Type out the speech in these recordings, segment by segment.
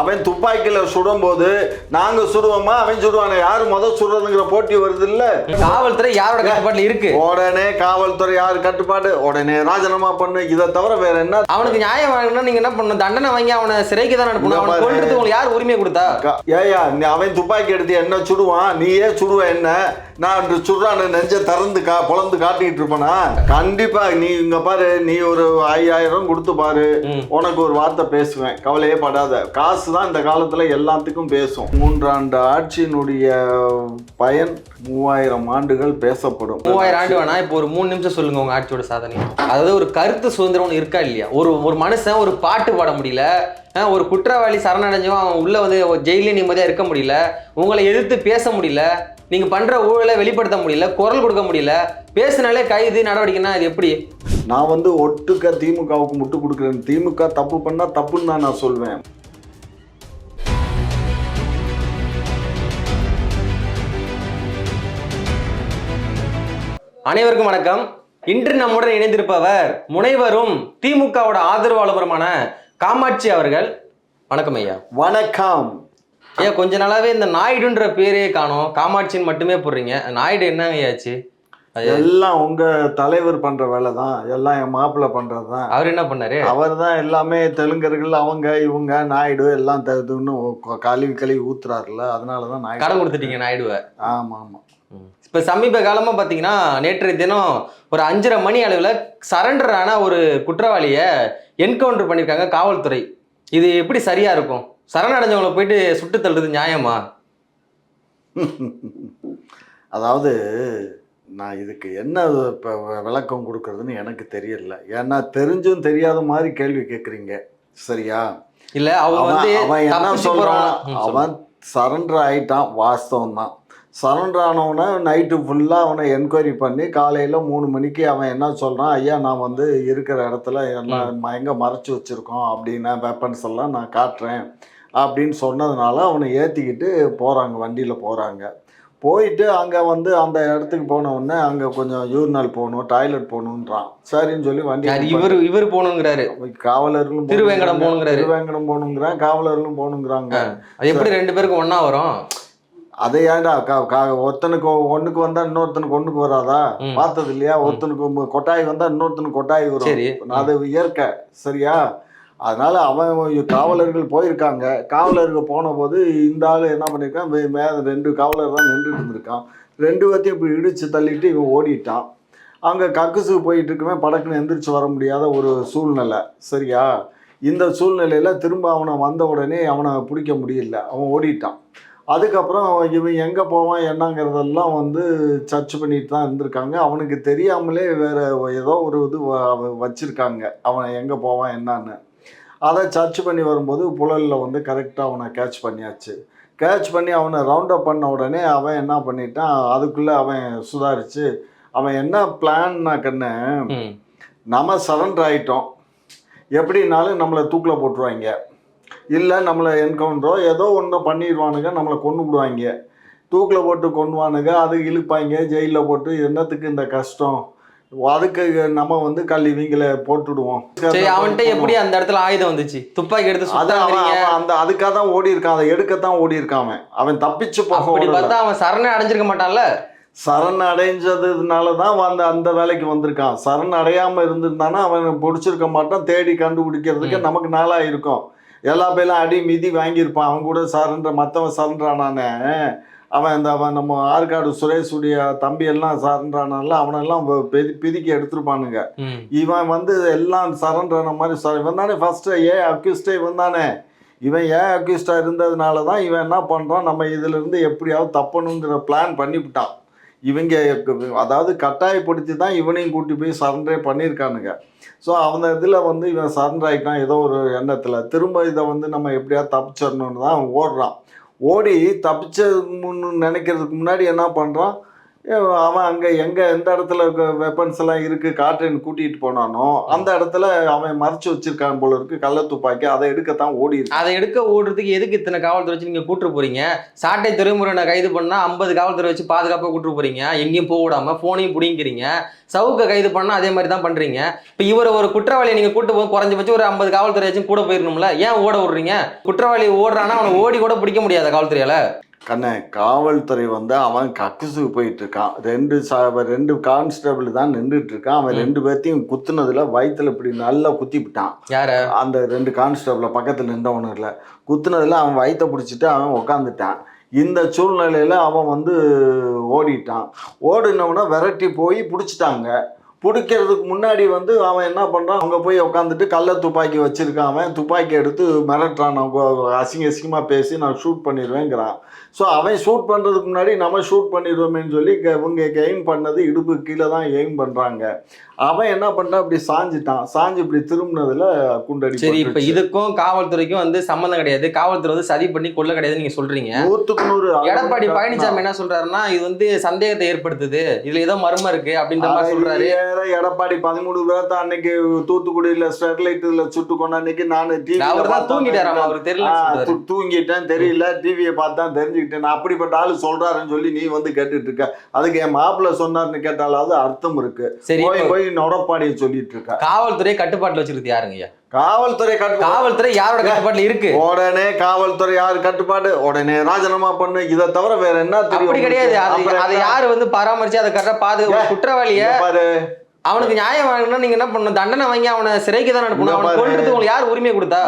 அவன் துப்பாக்கியில சுடும்போது நாங்க சுடுவோமா? அவன் சுடுவானே. யாரு முத சுடுறதுங்கிற போட்டி வருது இல்ல காவல்துறை யாரோட கட்டுப்பாட்டுல இருக்கு? உடனே காவல்துறை யாரு கட்டுப்பாடு? உடனே ராஜினாமா பண்ணு. இதை தவிர வேற என்ன? அவனுக்கு நியாயம் வாங்கணும்னா நீங்க என்ன பண்ணணும்? தண்டனை வாங்கி அவனை சிறைக்கு தான் அனுப்பணும். அவனை கொல்றதுக்கு உங்களுக்கு யார் உரிமை கொடுத்தா? நீ அவன் துப்பாக்கி எடுத்து என்ன சுடுவான்? நீயே சுடுவ என்ன? நான் சுடுறான நெஞ்ச திறந்து கா பொழந்து காட்டிட்டு இருப்பனா? கண்டிப்பா நீ இங்க பாரு. நீ ஒரு ஐயாயிரம் கொடுத்து பாரு. உனக்கு ஒரு வார்த்தை பேசுவேன். கவலையே படாத. காசு தான் இந்த காலத்துல எல்லாத்துக்கும் பேசும். மூன்றாண்டு ஆட்சியினுடைய பயன் மூவாயிரம் ஆண்டுகள் பேசப்படும். மூவாயிரம் ஆண்டு வேணா இப்போ ஒரு மூணு நிமிஷம் சொல்லுங்க உங்க ஆட்சியோட சாதனை அதாவது ஒரு கருத்து சுதந்திரம் இருக்கா இல்லையா? ஒரு ஒரு மனுஷன் ஒரு பாட்டு பாட முடியல ஒரு குற்றவாளி சரணடைஞ்சவன் அவன் உள்ள வந்து ஜெயிலே நிம்மதியா இருக்க முடியல உங்களை எதிர்த்து பேச முடியல நீங்க பண்ற ஊழலை வெளிப்படுத்த முடியல குரல் கொடுக்க முடியல பேசினாலே கைது நடவடிக்கைன்னா அது எப்படி? நான் வந்து ஒட்டுக்க திமுகவுக்கு முட்டு கொடுக்குறேன். திமுக தப்பு பண்ணா தப்புன்னு தான் நான் சொல்வேன். அனைவருக்கும் வணக்கம். இன்று நம்முடன் இணைந்திருப்பவர் முனைவரும் திமுகவோட ஆதரவாளருமான காமாட்சி அவர்கள். வணக்கம் ஐயா. வணக்கம். ஐயா கொஞ்ச நாளாவே இந்த நாயுடுன்ற பேரே காணோம். காமாட்சின்னு மட்டுமே போடுறீங்க. நாயுடு என்னங்க ஐயாச்சு எல்லாம் உங்க தலைவர் பண்ற வேலை தான். எல்லாம் என் மாப்பிள்ளை பண்றது தான். அவர் என்ன பண்ணாரு? அவர் தான் எல்லாமே தெலுங்கர்கள் அவங்க இவங்க நாயுடு எல்லாம் கழுவி கழுவி ஊத்துறாருல அதனால தான் கடன் நாயுடு கொடுத்துட்டீங்க நாயுடுவை. ஆமா ஆமா. இப்ப சமீப காலமா பாத்தீங்கன்னா நேற்றைய தினம் ஒரு அஞ்சரை மணி அளவுல சரண்டர் ஆன ஒரு குற்றவாளியை என்கவுண்டர் பண்ணியிருக்காங்க காவல்துறை. இது எப்படி சரியா இருக்கும்? சரணடைஞ்சவங்களை போயிட்டு சுட்டு தள்ளுறது நியாயமா? அதாவது நான் இதுக்கு என்ன இப்போ விளக்கம் கொடுக்கறதுன்னு எனக்கு தெரியல. ஏன்னா தெரிஞ்சும் தெரியாத மாதிரி கேள்வி கேட்குறீங்க சரியா? இல்ல அவங்க அவன் வந்து அவன் என்ன சொல்லுங்க. அவன் சரண்டர் ஆயிட்டான் வாஸ்தவம் தான் சரண்டர் ஆனவனை நைட்டு ஃபுல்லாக அவனை என்கொயரி பண்ணி காலையில் மூணு மணிக்கு அவன் என்ன சொல்கிறான் ஐயா நான் வந்து இருக்கிற இடத்துல எல்லாம் எங்கே மறைச்சி வச்சுருக்கோம் அப்படின்னா வெப்பன்ஸ் எல்லாம் நான் காட்டுறேன் அப்படின்னு சொன்னதுனால அவனை ஏற்றிக்கிட்டு போகிறாங்க வண்டியில் போகிறாங்க போயிட்டு அங்கே வந்து அந்த இடத்துக்கு போன உடனே அங்கே கொஞ்சம் யூரினல் போகணும் டாய்லெட் போகணுன்றான். சரின்னு சொல்லி வண்டி இவர் இவர் போகணுங்கிறாரு. காவலர்களும் திருவேங்கடம் போகணுங்கிறாரு. திருவேங்கடம் போகணுங்கிறான் காவலர்களும் போகணுங்கிறாங்க. எப்படி ரெண்டு பேருக்கும் ஒண்ணா வரும்? அதை ஏன்டா ஒருத்தனுக்கு ஒண்ணுக்கு வந்தா இன்னொருத்தனுக்கு ஒண்ணுக்கு வராதா. பார்த்தது இல்லையா ஒருத்தனுக்கு கொட்டாய் வந்தா இன்னொருத்தனுக்கு கொட்டாய் வரும். சரி. அது இயற்கை. சரியா? அதனால அவன் காவலர்கள் போயிருக்காங்க. காவலர்கள் போன போது இந்த ஆள் என்ன பண்ணியிருக்கான் மே- மே ரெண்டு காவலர் தான் நின்றுட்டு இருந்திருக்கான். ரெண்டு பேர்த்தையும் இப்படி இடிச்சு தள்ளிட்டு இவன் ஓடிட்டான். அங்கே கக்குசுக்கு போயிட்டு இருக்குமே படக்குன்னு எந்திரிச்சு வர முடியாத ஒரு சூழ்நிலை. சரியா? இந்த சூழ்நிலையில் திரும்ப அவனை வந்த உடனே அவனை பிடிக்க முடியல. அவன் ஓடிட்டான். அதுக்கப்புறம் இவன் எங்கே போவான் என்னங்கிறதெல்லாம் வந்து சர்ச் பண்ணிட்டு தான் இருந்திருக்காங்க. அவனுக்கு தெரியாமலே வேற ஏதோ ஒரு இது வச்சிருக்காங்க. அவன் எங்கே போவான் என்னன்னு. அதை சர்ச் பண்ணி வரும்போது புழலில் வந்து கரெக்டாக அவனை கேட்ச் பண்ணியாச்சு. கேட்ச் பண்ணி அவனை ரவுண்ட் அப் பண்ண உடனே அவன் என்ன பண்ணிட்டான் அதுக்குள்ளே அவன் சுதாரிச்சு அவன் என்ன பிளான்னா கண்ணு. நம்ம சரண்டர் ஆயிட்டோம். எப்படினாலும் நம்மளை தூக்கில் போட்டுருவாங்க. இல்லை நம்மளை என்கவுண்டரோ ஏதோ ஒன்று பண்ணிடுவானுங்க நம்மளை கொண்டு விடுவாங்க. தூக்கில் போட்டு கொண்டுவானுங்க அது இழுப்பாங்க ஜெயிலில் போட்டு என்னத்துக்கு இந்த கஷ்டம்? அதுக்கு நம்ம வந்து கல் இவங்கள போட்டுடுவோம். சரி அவன்கிட்ட எப்படி அந்த இடத்துல ஆயுதம் வந்துச்சு? துப்பாக்கி எடுத்து அது அவன் சுத்தாங்கிறீங்க அவன் அந்த அதுக்காக தான் ஓடி இருக்கான் அதை எடுக்கத்தான் ஓடி இருக்கான் அவன். அவன் தப்பிச்சு போக. பார்த்தா அவன் சரணை அடைஞ்சிருக்க மாட்டான்ல? சரண் அடைஞ்சதுனால தான் அந்த அந்த வேலைக்கு வந்திருக்கான். சரண் அடையாம இருந்திருந்தானா அவன் பிடிச்சிருக்க மாட்டான் தேடி கண்டுபிடிக்கிறதுக்கு. நமக்கு நாளா இருக்கும். எல்லா பேரும் அடி மிதி வாங்கியிருப்பான். அவன் கூட சரண்ட மற்றவன் சரண்டானானே அவன் இந்த அவன் நம்ம ஆற்காடு சுரேஷுடைய தம்பி எல்லாம் சரண்டானால அவனெல்லாம் பிதிக்கி எடுத்திருப்பானுங்க. இவன் வந்து எல்லாம் சரண்டான மாதிரி சர இவன் தானே ஃபஸ்ட்டு ஏ அக்யூஸ்டே இவன் தானே. இவன் ஏன் அக்யூஸ்டாக இருந்ததுனால தான் இவன் என்ன பண்ணுறான் நம்ம இதிலிருந்து எப்படியாவது தப்பணுங்கிற பிளான் பண்ணிவிட்டான். இவங்க அதாவது கட்டாயப்படுத்தி தான் இவனையும் கூட்டி போய் சரண்டரே பண்ணியிருக்கானுங்க. ஸோ அந்த இதில் வந்து இவன் சரண்டர் ஆகிட்டான் ஏதோ ஒரு எண்ணத்தில். திரும்ப இதை வந்து நம்ம எப்படியா தப்பிச்சிடணுன்னு தான் அவன் ஓடுறான். ஓடி தப்பிச்ச நினைக்கிறதுக்கு முன்னாடி என்ன பண்ணுறான் அவன் அங்கே எங்கே எந்த இடத்துல வெப்பன்ஸ் எல்லாம் இருக்குது காட்டுன்னு கூட்டிகிட்டு போனானோ அந்த இடத்துல அவன் மறைச்சு வச்சிருக்கான் போல இருக்கு கள்ள துப்பாக்கி அதை எடுக்கத்தான் ஓடி அதை எடுக்க ஓடுறதுக்கு எதுக்கு இத்தனை காவல்துறை வச்சு நீங்கள் கூட்டு போறீங்க? சாட்டை துறைமுறையை கைது பண்ணால் ஐம்பது காவல்துறை வச்சு பாதுகாப்பாக கூட்டு போகிறீங்க எங்கேயும் போக விடாமல் ஃபோனையும் பிடிங்கிறீங்க சவுக்கை கைது பண்ணால் அதே மாதிரி தான் பண்ணுறீங்க இப்போ இவர் ஒரு குற்றவாளியை நீங்கள் கூட்டு போக குறைஞ்சபட்சம் ஒரு ஐம்பது காவல்துறை வச்சு கூட போயிடணும்ல ஏன் ஓட விடுறீங்க? குற்றவாளி ஓடுறானா அவனை ஓடி கூட பிடிக்க முடியாத காவல்துறையால்? கண்ணே காவல்துறை வந்து அவன் கக்குசுக்கு போயிட்டு இருக்கான் ரெண்டு சா ரெண்டு கான்ஸ்டபிள் தான் நின்றுட்டு இருக்கான் அவன். ரெண்டு பேர்த்தையும் குத்துனதுல வயித்துல இப்படி நல்லா குத்தி விட்டான் யார? அந்த ரெண்டு கான்ஸ்டபிள பக்கத்தில் நின்றவனு இல்லை குத்துனதுல அவன் வயித்தை பிடிச்சிட்டு அவன் உக்காந்துட்டான். இந்த சூழ்நிலையில அவன் வந்து ஓடிட்டான். ஓடினவன விரட்டி போய் பிடிச்சிட்டாங்க. பிடிக்கிறதுக்கு முன்னாடி வந்து அவன் என்ன பண்ணுறான் அங்கே போய் உட்காந்துட்டு கள்ள துப்பாக்கி வச்சிருக்கான் அவன். துப்பாக்கி எடுத்து மிரட்டுறான். நான் அசிங்க அசிங்கமாக பேசி நான் ஷூட் பண்ணிடுவேங்கிறான். ஸோ அவன் ஷூட் பண்ணுறதுக்கு முன்னாடி நம்ம ஷூட் பண்ணிடுவோமேன்னு சொல்லி இவங்க எய்ம் பண்ணது இடுப்பு கீழே தான் எய்ம் பண்ணுறாங்க அவன் என்ன பண்ணுறான் இப்படி சாஞ்சிட்டான். சாஞ்சு இப்படி திரும்பினதுல குண்டடி சரி இப்ப. இதுக்கும் காவல்துறைக்கும் வந்து சம்மந்தம் கிடையாது. காவல்துறை வந்து சதி பண்ணி கொள்ள கிடையாது நீங்க சொல்றீங்க. நூற்றுக்கு நூறு எடப்பாடி பழனிசாமி என்ன சொல்றாருன்னா இது வந்து சந்தேகத்தை ஏற்படுத்துது. இதுல ஏதோ மர்மம் இருக்கு அப்படின்ற மாதிரி சொல்றாரு. வேற எடப்பாடி பதிமூணு பேர்த்த அன்னைக்கு தூத்துக்குடியில ஸ்டெர்லைட்ல சுட்டு கொண்ட அன்னைக்கு நான் டிவி தான் தூங்கிட்டேன். தெரியல. டிவியை பார்த்தா தெரிஞ்சுக்கிட்டேன். நான் அப்படிப்பட்ட ஆளு சொல்றாருன்னு சொல்லி நீ வந்து கேட்டுட்டு இருக்க அதுக்கு என் மாப்பிள்ள சொன்னார்னு கேட்டாலாவது அர்த்தம் இருக்கு. போய் போய் நொடப்பாடியை சொல்லிட்டு இருக்க காவல்துறை கட்டுப்பாட்டுல வச்சிருக்கு யாருங்க காவல்துறை காவல்துறை யாரோட கட்டுப்பாட்டுல இருக்கு? உடனே காவல்துறை யாரு கட்டுப்பாடு? உடனே ராஜினாமா பண்ணு. இதை தவிர வேற என்ன தெரியும் கிடையாது. அது? யாரு வந்து பராமரிச்சு அதை கரெக்டா பாது ஒரு குற்றவாளிய பாரு. அவனுக்கு நியாயம் வாங்கணும்னா நீங்க என்ன பண்ணணும்? தண்டனை வாங்கி அவனை சிறைக்கு தான் அனுப்பணும் அவனை பாரு. கொல்றது உங்களுக்கு யார் உரிமை கொடுத்தா?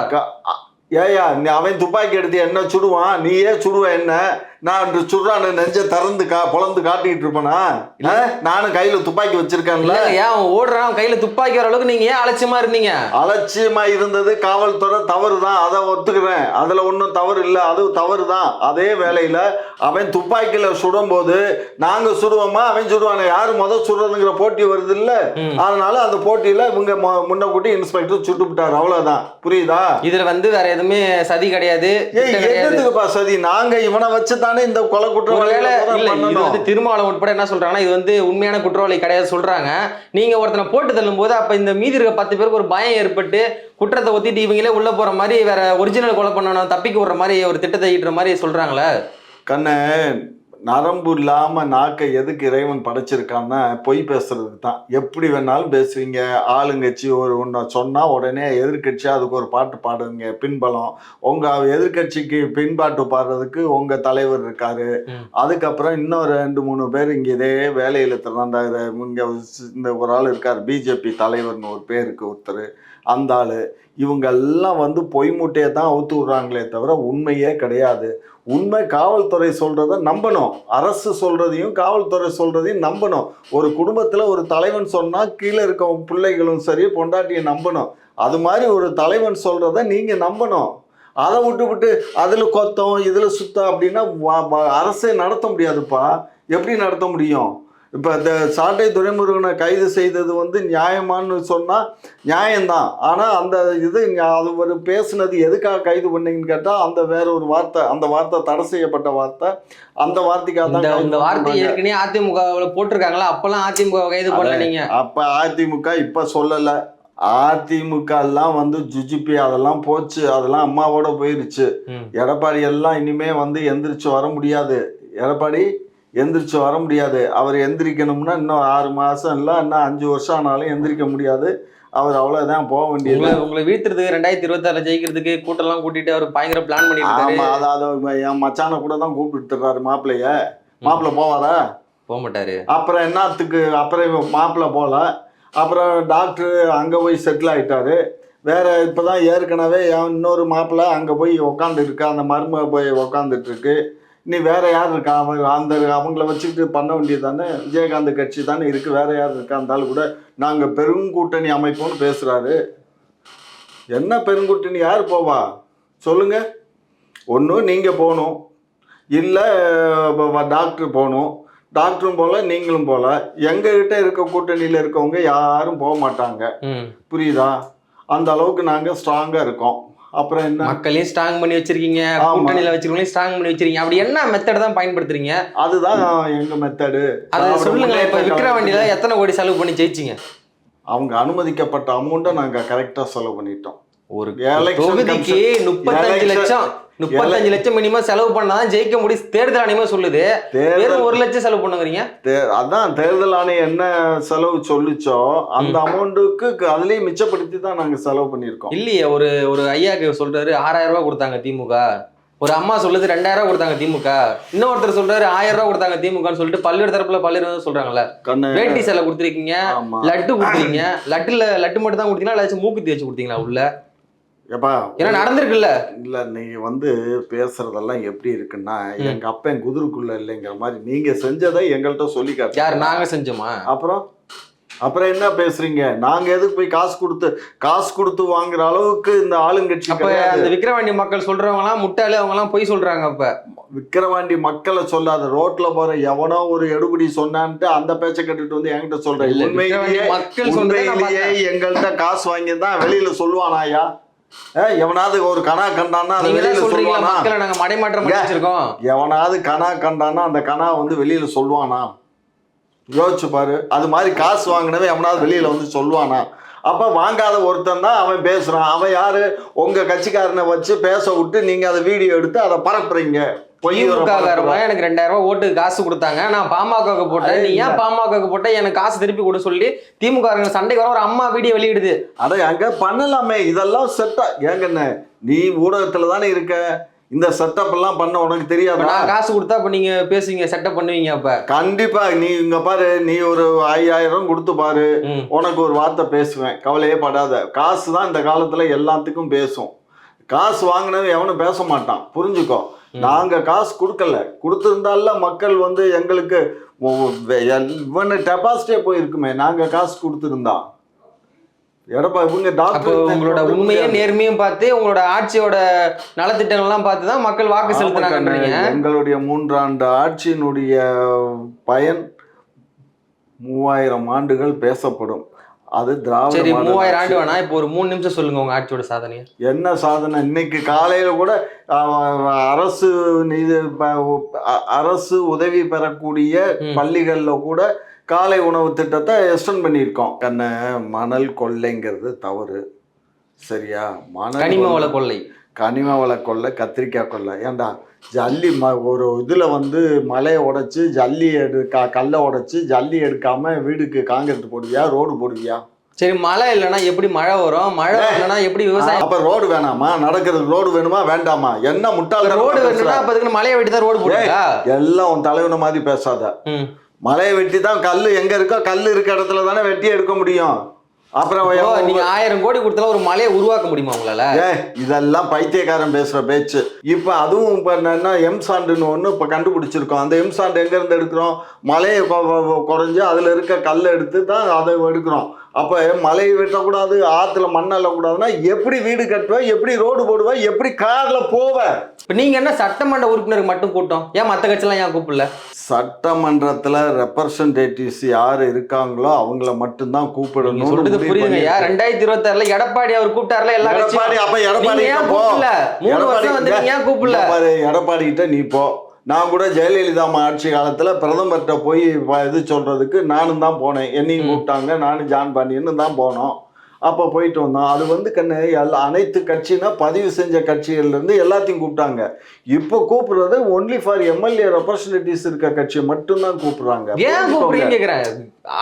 நீ அவன் துப்பாக்கி எடுத்து என்ன சுடுவான்? நீயே சுடுவ என்ன? நான் சுடுறான்னு நெஞ்ச திறந்து கா பொழந்து காட்டிட்டு இருப்பேனா? ஆ? நானும் கையில துப்பாக்கி வச்சிருக்கேன்ல. இல்ல ஏன் அவன் ஓடுறான்? கையில துப்பாக்கி வர அளவுக்கு நீங்க ஏன் அலட்சியமா இருந்தீங்க? அலட்சியமா இருந்தது காவல்துறை தவறு தான் அதை ஒத்துக்கிறேன். அதுல ஒன்றும் தவறு இல்லை. அது தவறு தான் அதே வேளையில அவன் துப்பாக்கியில சுடும்போது நாங்க சுடுவோமா? அவன் சுடுவானே. யாரு முத சுடுறதுங்கிற போட்டி வருது இல்ல. அதனால அந்த போட்டியில இவங்க முன்ன கூட்டி இன்ஸ்பெக்டர் சுட்டு விட்டாரு அவ்வளவுதான். புரியுதா? இதுல வந்து வேற எதுவுமே சதி கிடையாது. சதி? நாங்க இவனை வச்சு தானே இந்த கொலை வந்து திருமாவளவன் உட்பட என்ன சொல்றாங்கன்னா இது வந்து உண்மையான குற்றவாளி கிடையாது சொல்றாங்க. நீங்க ஒருத்தனை போட்டு தள்ளும் போது அப்ப இந்த மீதி இருக்க பத்து பேருக்கு ஒரு பயம் ஏற்பட்டு குற்றத்தை ஒத்திட்டு இவங்களே உள்ள போற மாதிரி வேற ஒரிஜினல் கொலை பண்ணணும் தப்பிக்க விடுற மாதிரி ஒரு திட்டத்தை ஈட்டுற மாதிரி சொல்றாங்களே. கண்ணே நரம்பு இல்லாம நாக்கை எதுக்கு இறைவன் படைச்சிருக்கான்னா பொய் பேசுறதுக்கு தான். எப்படி வேணாலும் பேசுவீங்க? ஆளுங்கட்சி ஒரு ஒன்றை சொன்னா உடனே எதிர்க்கட்சி அதுக்கு ஒரு பாட்டு பாடுவீங்க பின்பலம். உங்க எதிர்க்கட்சிக்கு பின்பாட்டு பாடுறதுக்கு உங்க தலைவர் இருக்காரு. அதுக்கப்புறம் இன்னும் ரெண்டு மூணு பேர் இங்க இதே வேலையில திறந்த இங்க இந்த ஒரு ஆள் இருக்கார் பிஜேபி தலைவர்னு ஒரு பேருக்கு ஒருத்தர். அந்த ஆளு. இவங்க எல்லாம் வந்து பொய் மூட்டையை தான் அவுத்து விடுறாங்களே தவிர உண்மையே கிடையாது. உண்மை காவல்துறை சொல்கிறத நம்பணும். அரசு சொல்கிறதையும் காவல்துறை சொல்கிறதையும் நம்பணும். ஒரு குடும்பத்தில் ஒரு தலைவன் சொன்னால் கீழே இருக்க பிள்ளைகளும் சரி பொண்டாட்டியை நம்பணும். அது மாதிரி ஒரு தலைவன் சொல்கிறத நீங்கள் நம்பணும். அதை விட்டு விட்டு அதில் கொத்தம் இதில் சுத்தம் அப்படின்னா அரசே நடத்த முடியாதுப்பா. எப்படி நடத்த முடியும்? இப்போ இந்த சாட்டை துரைமுருகனை கைது செய்தது வந்து நியாயமான்னு சொன்னால் நியாயம்தான். ஆனால் அந்த இது அது ஒரு பேசுனது எதுக்காக கைது பண்ணீங்கன்னு கேட்டால் அந்த வேற ஒரு வார்த்தை அந்த வார்த்தை தடை செய்யப்பட்ட வார்த்தை. அந்த வார்த்தைக்காக தான் இந்த வார்த்தை ஏற்கனவே அதிமுக போட்டிருக்காங்களா? அப்பெல்லாம் அதிமுக கைது பண்ணல நீங்க அப்போ அதிமுக இப்போ சொல்லலை. அதிமுக எல்லாம் வந்து ஜுஜிபி அதெல்லாம் போச்சு. அதெல்லாம் அம்மாவோட போயிருச்சு. எடப்பாடி எல்லாம் இனிமே வந்து எந்திரிச்சு வர முடியாது. எடப்பாடி எந்திரிச்சு வர முடியாது. அவர் எந்திரிக்கணும்னா இன்னும் ஆறு மாசம் இல்லை இன்னும் அஞ்சு வருஷம் ஆனாலும் எந்திரிக்க முடியாது. அவர் அவ்வளவுதான் போக வேண்டியது. உங்களை வீழ்த்துறதுக்கு ரெண்டாயிரத்தி இருபத்தாறுல ஜெயிக்கிறதுக்கு கூட்டம்லாம் கூட்டிட்டு அவர் பயங்கர பிளான் பண்ணிட்டு இருக்காரு ஆமா அதாவது என் மச்சானை கூட தான் கூப்பிட்டுறாரு மாப்பிள்ளைய. மாப்பிள்ளை போவாரா? போக மாட்டாரு. அப்புறம் என்னத்துக்கு அப்புறம் மாப்பிள்ளை போகல அப்புறம் டாக்டர் அங்கே போய் செட்டில் ஆயிட்டாரு. வேற இப்போதான் ஏற்கனவே என் இன்னொரு மாப்பிள்ளை அங்கே போய் உக்காந்து இருக்கு அந்த மருமக போய் உக்காந்துட்டு இருக்கு. நீ வேற யார் இருக்கா? அவங்க அந்த அவங்கள வச்சுக்கிட்டு பண்ண வேண்டியது தானே விஜயகாந்த் கட்சி தானே இருக்கு. வேற யார் இருக்கா? அந்த ஆளு கூட நாங்கள் பெருங்கூட்டணி அமைப்போம்னு பேசுறாரு. என்ன பெருங்கூட்டணி? யார் போவா? சொல்லுங்க. ஒன்று நீங்கள் போகணும். இல்லை டாக்டர் போகணும். டாக்டரும் போல நீங்களும் போல. எங்ககிட்ட இருக்க கூட்டணியில் இருக்கவங்க யாரும் போக மாட்டாங்க. புரியுதா? அந்த அளவுக்கு நாங்கள் ஸ்ட்ராங்காக இருக்கோம். அப்புறம் என்ன? மக்களையும் ஸ்ட்ராங் பண்ணி வச்சிருக்கீங்க. கூட்டணியில வச்சிருக்கவங்களையும் ஸ்ட்ராங் பண்ணி வச்சிருக்கீங்க. அப்படி என்ன மெத்தட் தான் பயன்படுத்துறீங்க? அதுதான் எங்க மெத்தடு அதை சொல்லுங்க இப்ப விக்கிற வண்டியில எத்தனை கோடி செலவு பண்ணி ஜெயிச்சீங்க? அவங்க அனுமதிக்கப்பட்ட அமௌண்ட்டை நாங்க கரெக்டா செலவு பண்ணிட்டோம். ஒரு தொகுதிக்கு முப்பத்தஞ்சு லட்சம் முப்பத்தஞ்சு லட்சம் மினிமம் செலவு பண்ணாதான் ஜெயிக்க முடியும். தேர்தல் ஆணையமா சொல்லுது. வெறும் ஒரு லட்சம் செலவு பண்ணுங்கிறீங்க. அதான் தேர்தல் ஆணையம் என்ன செலவு சொல்லுச்சோ அந்த அமௌண்ட்டுக்கு அதுலயும் மிச்சப்படுத்தி தான் நாங்க செலவு பண்ணியிருக்கோம். இல்லையே ஒரு ஒரு ஐயாக்கு சொல்றாரு ஆறாயிரம் ரூபாய் கொடுத்தாங்க திமுக. ஒரு அம்மா சொல்லுது ரெண்டாயிரம் ரூபாய் கொடுத்தாங்க திமுக. இன்னொருத்தர் சொல்றாரு ஆயிரம் ரூபாய் கொடுத்தாங்க திமுகன்னு சொல்லிட்டு பல்வேறு தரப்புல பல்வேறு சொல்றாங்கல்ல. வேட்டி சேலை கொடுத்துருக்கீங்க லட்டு கொடுத்துருக்கீங்க. லட்டுல லட்டு மட்டும் தான் கொடுத்தீங்களா இல்லாச்சும் மூக்குத்தி வச்சு கொடுத்தீங்களா உள்ள? எப்பா ஏன்னா நடந்திருக்குல்ல. இல்ல நீங்க வந்து பேசுறதெல்லாம் எப்படி இருக்குன்னா ம். எங்க அப்பன் குதிரைக்குள்ள இல்லைங்கிற மாதிரி நீங்க செஞ்சதை எங்கள்கிட்ட சொல்லி காட்டு யார் நாங்க செஞ்சோமா? அப்புறம் அப்புறம் என்ன பேசுறீங்க? நாங்க எதுக்கு போய் காசு கொடுத்து காசு கொடுத்து வாங்குற அளவுக்கு இந்த ஆளுங்கட்சி அப்ப அந்த விக்கிரவாண்டி மக்கள் சொல்றவங்க எல்லாம் முட்டாளு அவங்க எல்லாம் பொய் சொல்றாங்க அப்ப. விக்கிரவாண்டி மக்களை சொல்லாத ரோட்ல போற எவனோ ஒரு எடுபடி சொன்னான்ட்டு அந்த பேச்சை கட்டிட்டு வந்து என்கிட்ட சொல்றேன் உண்மையிலேயே மக்கள் பார்த்தேன். எங்கள்கிட்ட காசு வாங்கி தான் வெளியில சொல்லுவானாயா ஏ, எவனாவது ஒரு கணா கண்டான்னா மக்களை நாங்க மடைமாற்றம்? வச்சிருக்கோம் எவனாவது கணா கண்டான்னா அந்த கணா வந்து வெளியில சொல்லுவானா? யோசிச்சு பாரு. அது மாதிரி காசு வாங்கினவன் எவனாவது வெளியில வந்து சொல்லுவானா? அப்ப வாங்காத ஒருத்தன் தான் அவன் பேசுறான். அவன் யாரு? உங்க கட்சிக்காரனை வச்சு பேச விட்டு நீங்க அதை வீடியோ எடுத்து அதை பரப்புறீங்க. பொய் ஒரு திமுக பரப்புற. காரவங்க எனக்கு ரெண்டாயிரம் ரூபாய் ஓட்டுக்கு காசு கொடுத்தாங்க. நான் பாமகவுக்கு போட்டேன். நீ ஏன் பாமகவுக்கு போட்ட? எனக்கு காசு திருப்பி கொடு சொல்லி திமுக சண்டைக்கு வர ஒரு அம்மா வீடியோ வெளியிடுது. அட அங்க பண்ணலாமே. இதெல்லாம் செட்டா ஏங்கண்ணே நீ ஊடகத்துல தானே இருக்க. இந்த செட்டப் எல்லாம் பண்ண உனக்கு தெரியாதா? நான் காசு கொடுத்தா அப்ப நீங்க பேசுவீங்க செட்டப் பண்ணுவீங்க அப்ப. கண்டிப்பா. நீ இங்க பாரு. நீ ஒரு ஐயாயிரம் கொடுத்து பாரு. உனக்கு ஒரு வார்த்தை பேசுவேன். கவலையே படாத. காசு தான் இந்த காலத்துல எல்லாத்துக்கும் பேசும். காசு வாங்கினவன் எவனும் பேச மாட்டான். புரிஞ்சுக்கோ. நாங்க காசு கொடுக்கல. கொடுத்திருந்தால மக்கள் வந்து எங்களுக்கு இவனு டெபாசிட்டே போயிருக்குமே. நாங்க காசு கொடுத்திருந்தா. எடப்பா இவங்க டாக்டர் உங்களோட உண்மையும் நேர்மையும் பார்த்து உங்களோட ஆட்சியோட நலத்திட்டங்கள்லாம் பார்த்து தான் மக்கள் வாக்கு கண்ணு, எங்களுடைய மூன்றாண்டு ஆட்சியினுடைய பயன் மூவாயிரம் ஆண்டுகள் பேசப்படும். அது திராவிட சரி மூவாயிரம். ஆண்டு வேணா இப்போ ஒரு மூணு நிமிஷம் சொல்லுங்க உங்க ஆட்சியோட சாதனையை. என்ன சாதனை? இன்னைக்கு காலையில கூட அரசு இது அரசு உதவி பெறக்கூடிய. பள்ளிகள்ல கூட காலை உணவு திட்டத்தை எக்ஸ்டெண்ட் பண்ணியிருக்கோம். கண்ண மணல் கொள்ளைங்கிறது தவறு. சரியா? மணல் கனிம வள கொள்ளை. கனிம வள கொள்ளை கத்திரிக்காய் கொள்ளை. ஏன்டா ஜல்லி ம ஒரு இதில் வந்து மலையை உடைச்சு ஜல்லி எடு க கல்லை உடைச்சு ஜல்லி எடுக்காம வீடுக்கு காங்கிரீட் போடுவியா ரோடு போடுவியா? சரி மழை இல்லைன்னா எப்படி மழை வரும்? மழை வரலன்னா எப்படி விவசாயம்? அப்ப ரோடு வேணாமா? நடக்கிறதுக்கு ரோடு வேணுமா? வேண்டாமா? என்ன முட்டாள் ரோடு வேணும்னா அப்ப அதுக்கு மழையை வெட்டி தான் ரோடு போடுறா எல்லாம் உன் தலைவன மாதிரி பேசாத. மலையை வெட்டி தான் கல் எங்க இருக்கோ கல் இருக்க இடத்துல தானே வெட்டி எடுக்க முடியும். அப்புறம் நீங்க ஆயிரம் கோடி கொடுத்தாலும் ஒரு மலையை உருவாக்க முடியுமா உங்களால? இதெல்லாம் பைத்தியக்காரன் பேசுற பேச்சு. இப்ப அதுவும் இப்ப என்னன்னா எம் சாண்டுன்னு ஒண்ணு இப்ப கண்டுபிடிச்சிருக்கோம். அந்த எம் சாண்டு எங்க இருந்து எடுக்கிறோம் மலையை குறைஞ்சு அதுல இருக்க கல்லை எடுத்து தான் அதை எடுக்கிறோம். அப்ப மலையை வெட்டக்கூடாது ஆத்துல மண் அள்ளக்கூடாதுன்னா எப்படி வீடு கட்டுவ எப்படி ரோடு போடுவ எப்படி கார்ல போவ? இப்ப நீங்க என்ன சட்டமன்ற உறுப்பினருக்கு மட்டும் கூட்டம்? ஏன் மத்த கட்சியெல்லாம் ஏன் கூப்பிடல? சட்டமன்றத்துல ரெப்ரசன்டேட்டிவ்ஸ் யார் இருக்காங்களோ அவங்கள மட்டும்தான் கூப்பிடணும் சொல்றது புரியுதுங்க. ரெண்டாயிரத்தி எடப்பாடி அவர் கூப்பிட்டாருல எல்லா எடப்பாடி அப்ப எடப்பாடி கூப்பிடல? மூணு வருஷம் வந்து ஏன் கூப்பிடல? எடப்பாடி கிட்ட நீ போ. நான் கூட ஜெயலலிதா அம்மா ஆட்சி காலத்துல பிரதமர்கிட்ட போய் இது சொல்றதுக்கு நானும் தான் போனேன். என்னையும் கூப்பிட்டாங்க. நானும் ஜான் பண்ணின்னு தான் போனோம். அப்போ போயிட்டு வந்தோம் அது வந்து கண்ணு எல்லா அனைத்து கட்சினா பதிவு செஞ்ச கட்சிகள்ல இருந்து எல்லாத்தையும் கூப்பிட்டாங்க. இப்போ கூப்பிடுறது ஒன்லி ஃபார் எம்எல்ஏ ரெப்ரசன்டேட்டிவ்ஸ் இருக்க கட்சியை மட்டும்தான் கூப்பிடுறாங்க. ஏன் கூப்பிடுறீங்க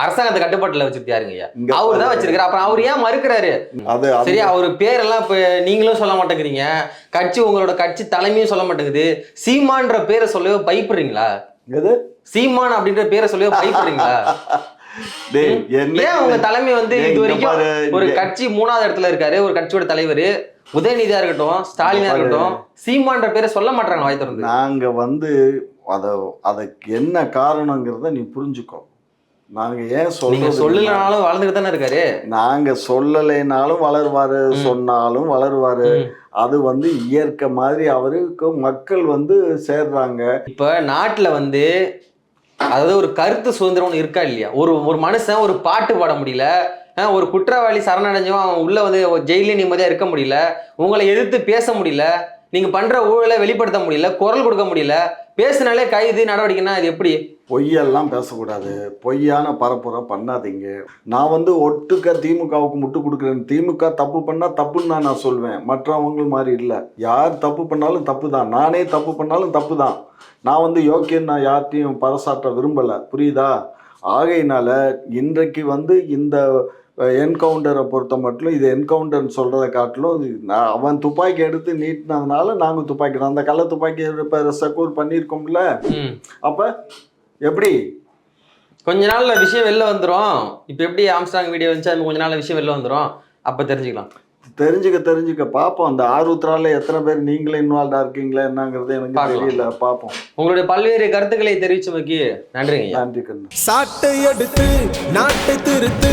அரசாங்கத்தை கட்டுப்பாட்டுல வச்சிருக்காருங்க ஐயா அவர் தான் வச்சிருக்காரு. அப்புறம் அவர் ஏன் மறுக்கிறாரு? அது சரி அவர் பேரெல்லாம் இப்ப நீங்களும் சொல்ல மாட்டேங்கிறீங்க. கட்சி உங்களோட கட்சி தலைமையும் சொல்ல மாட்டேங்குது. சீமான்ற பேரை சொல்லவே பயப்படுறீங்களா? எது? சீமான் அப்படின்ற பேரை சொல்லவே பயப்படுறீங்களா? ஏன்? உங்க தலைமை வந்து இது வரைக்கும் ஒரு கட்சி மூணாவது இடத்துல இருக்காரு ஒரு கட்சியோட தலைவர். உதயநிதியா இருக்கட்டும் ஸ்டாலினா. இருக்கட்டும் சீமான்ற பேரை சொல்ல மாட்டாங்க வாய் திறந்து. நாங்க வந்து அத அதுக்கு என்ன காரணங்கிறத நீ புரிஞ்சுக்கோ. நாங்க ஏன் சொல்றது சொல்லலனாலும் வளர்ந்துட்டு தானே இருக்காரு. நாங்க சொல்லலைனாலும் வளருவாரு. சொன்னாலும் வளருவாரு. அது வந்து இயற்கை மாதிரி அவருக்கு மக்கள் வந்து சேர்றாங்க. இப்ப நாட்டுல வந்து அதாவது ஒரு கருத்து சுதந்திரம் ஒன்று இருக்கா இல்லையா? ஒரு ஒரு மனுஷன் ஒரு பாட்டு பாட முடியல ஒரு குற்றவாளி சரணடைஞ்சவன் அவன் உள்ள வந்து ஜெயிலே நிம்மதியாக இருக்க முடியல உங்களை எதிர்த்து பேச முடியல நீங்க பண்ற ஊழலை வெளிப்படுத்த முடியல குரல் கொடுக்க முடியல பேசினாலே கைது நடவடிக்கைன்னா அது எப்படி? பொய்யெல்லாம் பேசக்கூடாது. பொய்யான பரப்புரை பண்ணாதீங்க. நான் வந்து ஒட்டுக்க திமுகவுக்கு முட்டு கொடுக்குறேன். திமுக தப்பு பண்ணால் தப்புன்னு தான் நான் சொல்வேன். மற்றவங்க மாதிரி இல்லை. யார் தப்பு பண்ணாலும் தப்பு தான் நானே தப்பு பண்ணாலும் தப்பு தான் நான் வந்து யோக்கியன் நான் யார்ட்டையும் பரசாற்ற விரும்பலை. புரியுதா? ஆகையினால இன்றைக்கு வந்து இந்த என்கவுண்டரை பொறுத்த மட்டும் இது என்கவுண்டர்னு சொல்கிறத காட்டிலும் அவன் துப்பாக்கி எடுத்து நீட்டினதுனால நாங்கள் துப்பாக்கி அந்த கள்ள துப்பாக்கி இப்போ செக்யூர் பண்ணியிருக்கோம்ல. அப்போ எப்படி? கொஞ்ச நாள்ல விஷயம் வெளில வந்துரும். இப்ப எப்படி ஆம்ஸ்டாங் வீடியோ வந்துச்சு அது கொஞ்ச நாள்ல விஷயம் வெளில வந்துரும். அப்ப தெரிஞ்சுக்கலாம். தெரிஞ்சுக்க தெரிஞ்சுக்க. பார்ப்போம் அந்த ஆர்வத்தினால எத்தனை பேர் நீங்களே இன்வால்வ்டா இருக்கீங்களா என்னங்கிறது எனக்கு. தெரியல. பார்ப்போம் உங்களுடைய பல்வேறு கருத்துக்களை தெரிவிச்சமைக்கு நன்றிங்க. நன்றி கண்ணு. சாட்டை எடுத்து நாட்டை திருத்து